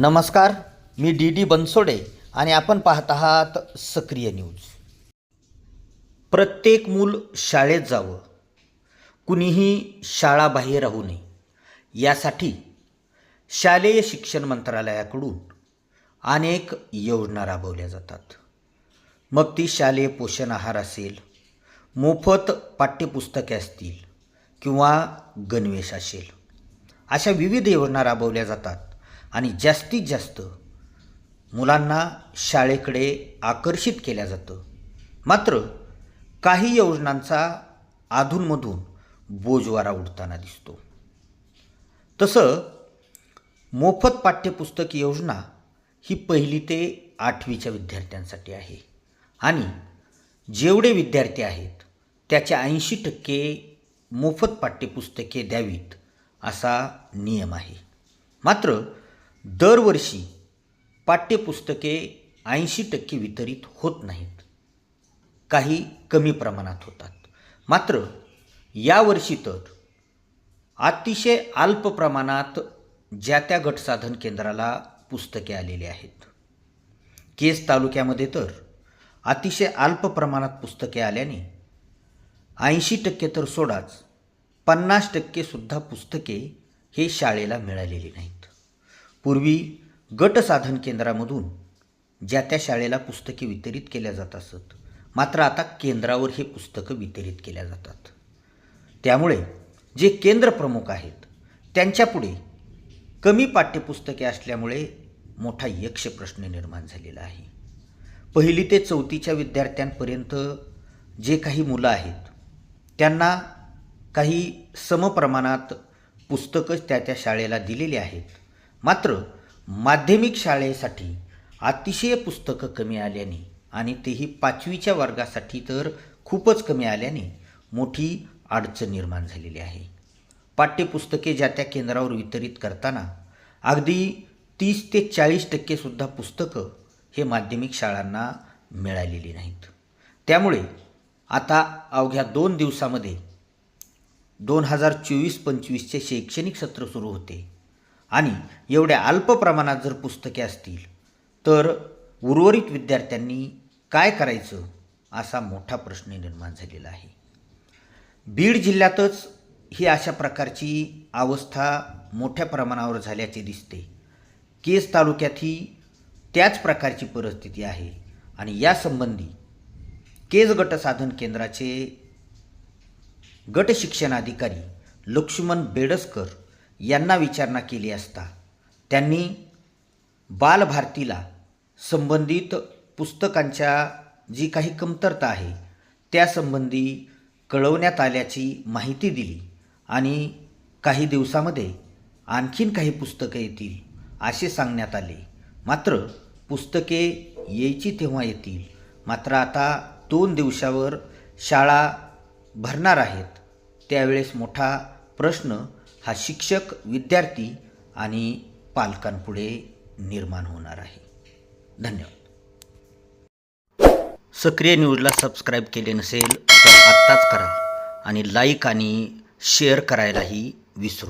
नमस्कार मी D D Bansode आणि आपण पाहत आहात सक्रिय न्यूज. प्रत्येक मूल शाळेत जावं. कुणीही शाळाबाहेर राहू नये. यासाठी शालेय शिक्षण मंत्रालयाकडून अनेक योजना राबवल्या जातात. मग ती शालेय पोषण आहार असेल मोफत पाठ्यपुस्तके असतील किंवा गणवेश असेल अशा विविध योजना राबवल्या जातात. आणि जास्तीत जास्त मुलांना शाळेकडे आकर्षित केल्या जातं. मात्र काही योजनांचा अधूनमधून बोजवारा उडताना दिसतो. तसं मोफत पाठ्यपुस्तक योजना ही पहिली ते आठवीच्या विद्यार्थ्यांसाठी आहे. आणि जेवढे विद्यार्थी आहेत त्याच्या ऐंशी टक्के मोफत पाठ्यपुस्तके द्यावीत असा नियम आहे. मात्र दरवर्षी पाठ्यपुस्तके ऐंशी टक्के वितरित होत नाहीत. काही कमी प्रमाणात होतात. मात्र यावर्षी तर अतिशय अल्प प्रमाणात ज्या त्या गटसाधन केंद्राला पुस्तके आलेली आहेत. केस तालुक्यामध्ये तर अतिशय अल्प प्रमाणात पुस्तके आल्याने ऐंशी टक्के तर सोडाच पन्नास टक्केसुद्धा पुस्तके हे शाळेला मिळालेली नाहीत. पूर्वी गट साधन केंद्रामधून ज्या त्या शाळेला पुस्तके वितरित केल्या जात असत मात्र आता केंद्रावर हे पुस्तकं वितरित केल्या जातात. त्यामुळे जे केंद्र प्रमुख आहेत त्यांच्यापुढे कमी पाठ्यपुस्तके असल्यामुळे मोठा यक्ष प्रश्न निर्माण झालेला आहे. पहिली ते चौथीच्या विद्यार्थ्यांपर्यंत जे काही मुलं आहेत त्यांना काही समप्रमाणात पुस्तकं त्या त्या शाळेला दिलेली आहेत. मात्र माध्यमिक शाळेसाठी अतिशय पुस्तकं कमी आल्याने आणि तेही पाचवीच्या वर्गासाठी तर खूपच कमी आल्याने मोठी अडचण निर्माण झालेली आहे. पाठ्यपुस्तके ज्या त्या केंद्रावर वितरित करताना अगदी तीस ते चाळीस टक्केसुद्धा पुस्तकं हे माध्यमिक शाळांना मिळालेली नाहीत. त्यामुळे आता अवघ्या दोन दिवसामध्ये दोन हजार चोवीस पंचवीसचे शैक्षणिक सत्र सुरू होते. आणि एवढ्या अल्प प्रमाणात जर पुस्तके असतील तर उर्वरित विद्यार्थ्यांनी काय करायचं असा मोठा प्रश्न निर्माण झालेला आहे. बीड जिल्ह्यातच ही अशा प्रकारची अवस्था मोठ्या प्रमाणावर झाल्याचे दिसते. केस तालुक्यातही त्याच प्रकारची परिस्थिती आहे आणि यासंबंधी केज गट साधन केंद्राचे गट शिक्षणाधिकारी लक्ष्मण बेडसकर यांना विचारणा केली असता त्यांनी बालभारतीला संबंधित पुस्तकांच्या जी काही कमतरता आहे त्यासंबंधी कळवण्यात आल्याची माहिती दिली आणि काही दिवसामध्ये आणखीन काही पुस्तकं येतील असे सांगण्यात आले. मात्र पुस्तके यायची तेव्हा येतील. मात्र आता दोन दिवसावर शाळा भरणार आहेत त्यावेळेस मोठा प्रश्न हा शिक्षक विद्यार्थी आणि पालकांपुढे निर्माण होणार आहे. धन्यवाद. सक्रिय न्यूजला सबस्क्राईब केले नसेल तर आत्ताच करा आणि लाईक आणि शेअर करायलाही विसरू